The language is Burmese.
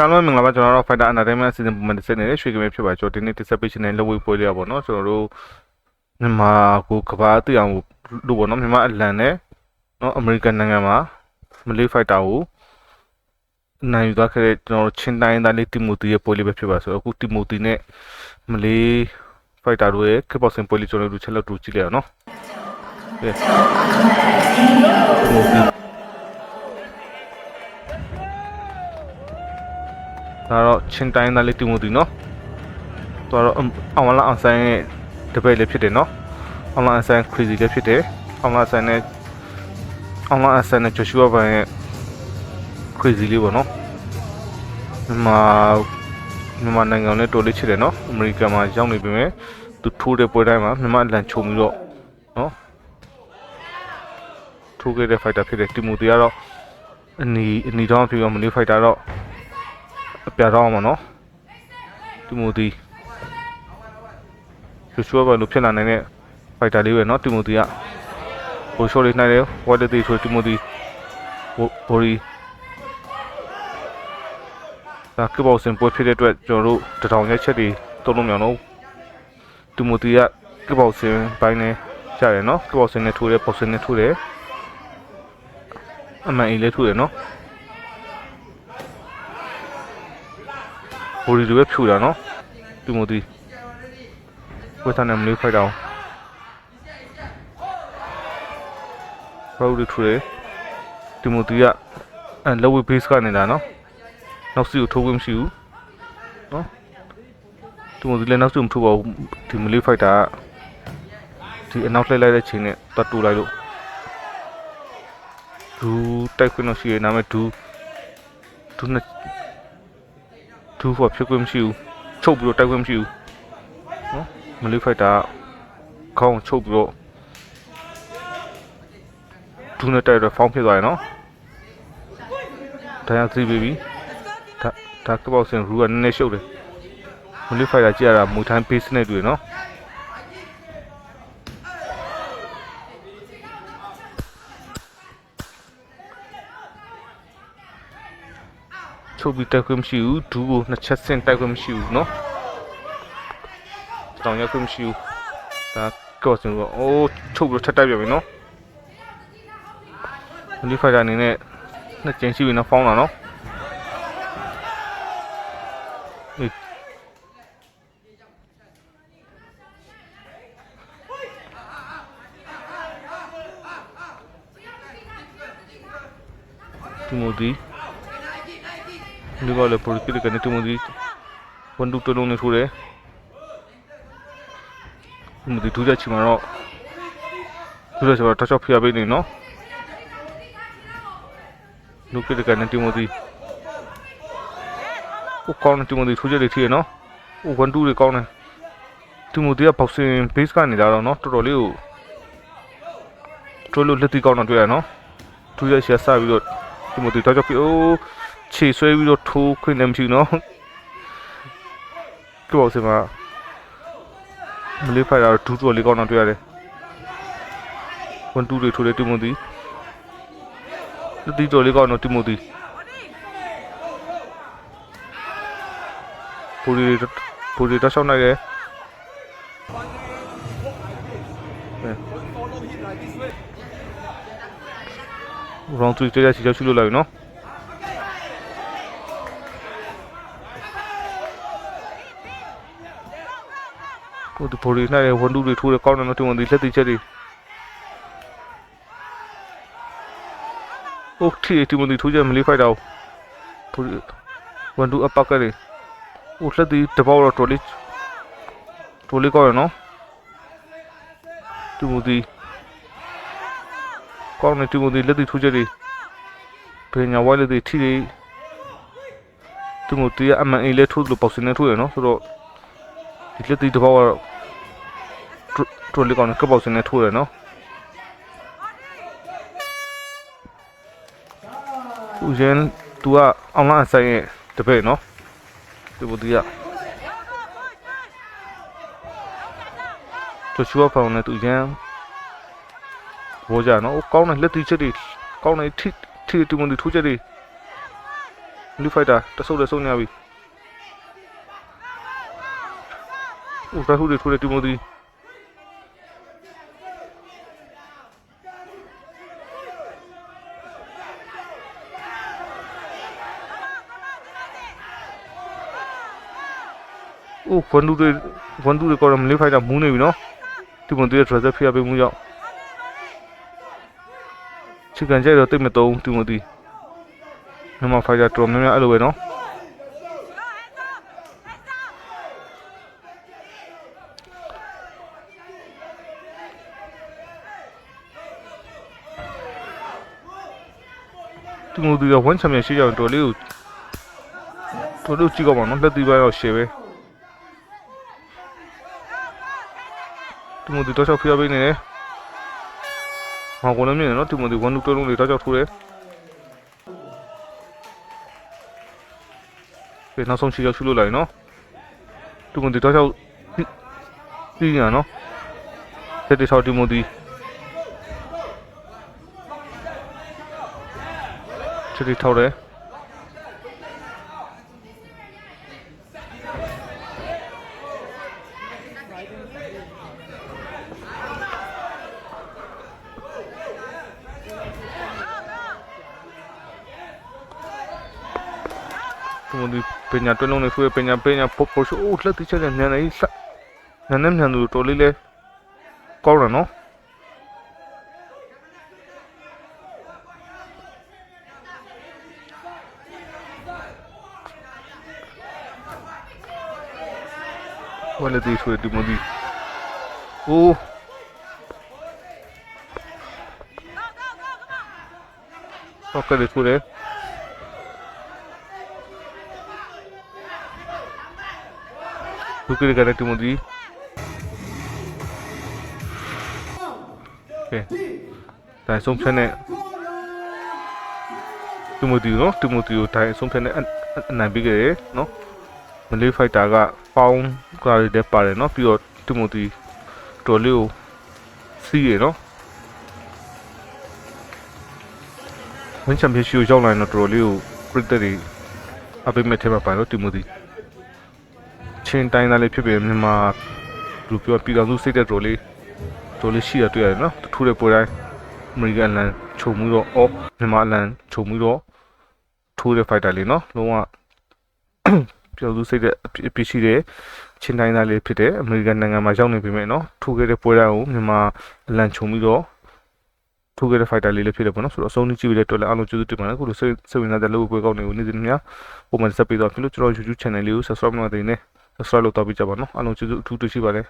အားလုံးမင်္ဂလာပါကျွန်တော်တို့ Fighter Entertainment အစီအစဉ်ပုံမှန်တစ်စက်နေတဲ့ရွှေကမဲဖြစ်ပါကျွန်တော်ဒီနေ့ dissertation နဲ့လက်ဝဲပွဲလေးရပါတော့ကျွန်တော်တို့မြန်မာကိုကဘာသိအောင်လို့ပေါ့နော်မြန်မာအလံနဲ့နော်အမေရိကန်နိုင်ငံမှာမလေး fighter ကိုနိုင်ယူသွားခဲ့တဲ့ကျွန်တော်တို့ချင်းတိုင်းသားလေးတီမိုတီရဲ့ပွဲလေးပဲဖြစ်ပါဆိုတော့အခုတီမိုတီနဲ့မလေး fighter တို့ရဲ့ kickboxing ပွဲလေးကျွန်တော်တို့ချက်လက်တူကြည့်လိုက်အောင်နော်ကဲတီမို ဒါတော့ချင်းတိုင်းသားလေးတူမှုတီနော်သူကတော့အောင်လာအောင်ဆိုင်ရဲ့တပည့်လေးဖြစ်တယ်နော်အောင်လာအောင်ဆိုင် crazy လေးဖြစ်တယ်အောင်လာဆိုင်နဲ့အောင်လာဆိုင်နဲ့ Joshua ဘန်ရဲ့ crazy လေးပေါ့နော်မြန်မာမြန်မာနိုင်ငံနဲ့တော်လေးချစ်တယ်နော်အမေရိကန်မှာရောက်နေပြီမဲ့သူထိုးတဲ့ပွဲတိုင်းမှာမြန်မာအလံချုံပြီးတော့နော်ထိုးခဲ့တဲ့ fighter ဖြစ်တယ်တီမိုတီကတော့အနီအနီတောင်းဖြစ်ပြီးမလေး fighter တော့ အပြတော့မှာနော်တီမိုတီသူရှိုးပဲလို့ဖြစ်လာနိုင်တဲ့ဖိုက်တာလေးပဲနော်တီမိုတီကဟိုရှိုးလေးနိုင်တယ်ဝါလက်တီဆိုတီမိုတီဘိုရီဒါကဘောစင်ပွဲဖြစ်တဲ့အတွက်ကျွန်တော်တို့တထောင်ရက်ချက်တွေတုံးလုံးမြောင်တော့တီမိုတီကကဘောစင်ပိုင်းနဲ့ကြားတယ်နော်ကဘောစင်နဲ့ထိုးတယ်ပေါ်စင်နဲ့ထိုးတယ်အမှန်အေးလေးထိုးတယ်နော် ဘိုဒီတွေပဲဖြူတာနော်တီမိုတီဝက်ဆန်နဲ့မလေးဖိုက်တာဘောဒီထူတယ်တီမိုတီကအဲလောဝေးဘေးစ်ကနေတာနော်နောက်စီကိုထိုးခွင့်မရှိဘူးနော်တီမိုတီလည်းနောက်စီမထိုးပါဘူးဒီမလေးဖိုက်တာကဒီအနောက်လှည့်လိုက်တဲ့ချိန်နဲ့တတ်တူလိုက်လို့ဒူတိုက်ခွင့်တော့ရှိရနာမည်ဒူဒူနဲ့ ဒူဖော်ဖြစ်ခွင့်မရှိဘူးချုပ်ပြီးတော့တိုက်ခွင့်မရှိဘူးနော်မလေးဖိုက်တာခေါင်းချုပ်ပြီးတော့ဒူနဲ့တိုက်တော့ဖောင်းဖြစ်သွားရနော်ဒါရသိပြီပြီဒါဒါကပောက်စင်ရူကနည်းနည်းရှုပ်တယ်မလေးဖိုက်တာကြည့်ရတာမူထိုင်း base နဲ့တွေ့နော် ချုပ်ပြီးတိုက်ခွင့်မရှိဘူးဒူကိုနှစ်ချက်ဆင့်တိုက်ခွင့်မရှိဘူးနော်တောင်ရခွင့်မရှိဘူးဒါကော့စင်ကအိုးချုပ်ပြီးထပ်တိုက်ပြန်ပြီနော်မလီဖိုင်တာအနေနဲ့နှစ်ကျင်းရှိပြီနော်ဖောင်းတာနော်အေးတီမိုတီဒီကလည်းပိုလီကီကနေတူမဒီ ဝန်ဒူတလုံးနဲ့ထိုးတယ်ဒီမဒီဒူးချက်ချီမှာတော့ဒူးချက်ချီမှာတော့ချောက်ဖျားပေးနေနော်လူကီကနေတူမဒီဟိုကောင်းနေတူမဒီထိုးချက်တွေထီးရနော်ဟိုဝန်ဒူတွေကောင်းနေတူမဒီကဘောက်ဆင်ဘေးစ်ကနေလာတော့နော်တော်တော်လေးကိုတို့လို့လက်တီကောင်းတော့တွေ့ရနော်ဒူးချက်ချီဆပြီးတော့တူမဒီတော့ချောက်ပြီးအိုး ခြေဆွဲပြီးတော့ထိုးခွင့်လည်းမရှိဘူးနော်ကြောက်စမှာမလေးဖိုင်တာဒူးတော်လေးကောင်းတော့တွေ့ရတယ်ဝန်တူတွေထိုးတယ်တီမိုတီတီတော်လေးကောင်းတော့တီမိုတီပူရီပူရီတော့ရှောင်းနိုင်တယ်ရောင်းသူကြရစီချချူလို့လာပြီနော် ဟိုဒီပေါ်ရီနဲ့ဝန်ဒူတွေထိုးတယ်ကောင်းတယ်နော်တင်ဝန်ဒီလက်တိချက်တွေโอเคတင်ဝန်ဒီထိုးချက်မလေးဖိုက်တာပေါ်ရီဝန်ဒူအပတ်ကလေးဟိုလက်တိတပေါတော့တော်လေးတော်လေးကောင်းရနော်တင်ဝန်ဒီကောင်းတယ်တင်ဝန်ဒီလက်တိထိုးချက်တွေဘယ်ညာဝိုင်းလက်တိထီတွေတင်ဝန်ဒီအမှန်အေးလက်ထိုးလို့ပေါ့စနေထိုးရနော်ဆိုတော့ ဒီလက်တိတပေါကတော့ထိုးလေးကောင်းကပောက်စင်းနဲ့ထိုးတယ်နော်သူရင်သူကအွန်လိုင်းဆိုင်ရဲ့တပည့်နော်ဒီဘူဒီကသူချူဖောင်းနဲ့သူရင်ဘောကြနော်ကောင်းတဲ့လက်တီချက်တွေကောင်းတဲ့ထိထိတူမန်ဒီထိုးချက်တွေလူဖိုက်တာတဆုပ်လည်းဆုံးနေပြီ ဦးဖာဟူတွေထိုးတဲ့တီမိုသီဦးဝန်ဒူတွေဝန်ဒူတွေကောမလေးဖိုက်တာမူးနေပြီနော်တီမိုသီရဲ့ dresser ဖျက်ပေးမှုကြောင့်ချီကန်ကြိုက်တော့တိတ်မတုံးတီမိုသီမြန်မာဖိုက်တာတော်များများအဲ့လိုပဲနော် ဒီမိုဒီကဝန်ချန်ပီယံရှိကြအောင်တော်လေးကိုတော်လေးကိုကြည့်ကောက်ပါနော်လက်သီးပိုင်းတော့ရှယ်ပဲဒီမိုဒီတော့ချောက်ဖျားပေးနေတယ်ဟောကောလည်းမြင်နေနော်ဒီမိုဒီဝန်လူတော်လုံးလေးတော့ချောက်ထိုးတယ်ဒီနောက်ဆုံးချီရောက်ရှုလို့လိုက်နော်ဒီမိုဒီတော့ချောက်ပြီးရနော်ဆက်တဲ့ချောက်ဒီမိုဒီချစ်တီထောက်တယ်သူမဒီပညာတွင်းလုံး နေဆွေးပညာပညာပေါ်ပေါ်ရှိုးလက်တိချက်နဲ့ညနေစညနေညနေတော်လေးလေကော င်းတယ်နော် Wala di suwe di mo di. Oh. Okay, di suwe. Dukiri ka na di mo di. Okay. ဒါဆုံးဖြတ်နဲ့တူမိုတီနော်တူမိုတီကို ဒါဆုံးဖြတ်နဲ့အအနိုင်ပြီးခဲ့တယ်နော် မလေးဖိုက်တာကပေါင်းကားတွေတက်ပါတယ်เนาะပြီးတော့တီမိုတီတော်လေးကိုစီးရယ်เนาะဝင်းချန်ပီယံရှီကိုရောက်လာရင်တော့တော်လေးကိုခရစ်တက်တွေအပိမဲ့ထဲမှာပါတော့တီမိုတီချင်းတိုင်းသားလေးဖြစ်ပြီးမြန်မာလူပြောပြည်တော်စုစိတ်တဲ့တော်လေးတော်လေးရှိရတွေ့ရတယ်เนาะထူးတဲ့ပွဲတိုင်းအမေရိကန်လန်ခြုံမှုတော့အော်မြန်မာလန်ခြုံမှုတော့ထိုးတဲ့ဖိုက်တာလေးเนาะလုံးဝ ပြောသူစိတ်တဲ့အပြစ်အပြစ်ရှိတဲ့ချင်းတိုင်းသားလေးဖြစ်တဲ့အမေရိကန်နိုင်ငံမှာရောက်နေပြီမဲ့နော်ထိုးခဲ့တဲ့ပွဲတိုင်းကိုမြန်မာအလံခြုံပြီးတော့ထိုးခဲ့တဲ့ fighter လေးလေးဖြစ်တယ်ပေါ့နော်ဆိုတော့အဆုံးထိကြည့်ရတဲ့အတွက်လည်းအားလုံးကျေးဇူးတင်ပါတယ်ခုလိုစိတ်စိတ်ဝင်စားတဲ့လုပ်ပွဲကောင်းတွေကိုနေ့စဉ်များပုံမှန်ဆက်ပေးတော့ဖြစ်လို့ကျွန်တော် YouTube channel လေးကို subscribe လုပ်နေတယ် subscribe လုပ်တော့ပြကြပါနော်အားလုံးကျေးဇူးအထူးတင်ရှိပါတယ်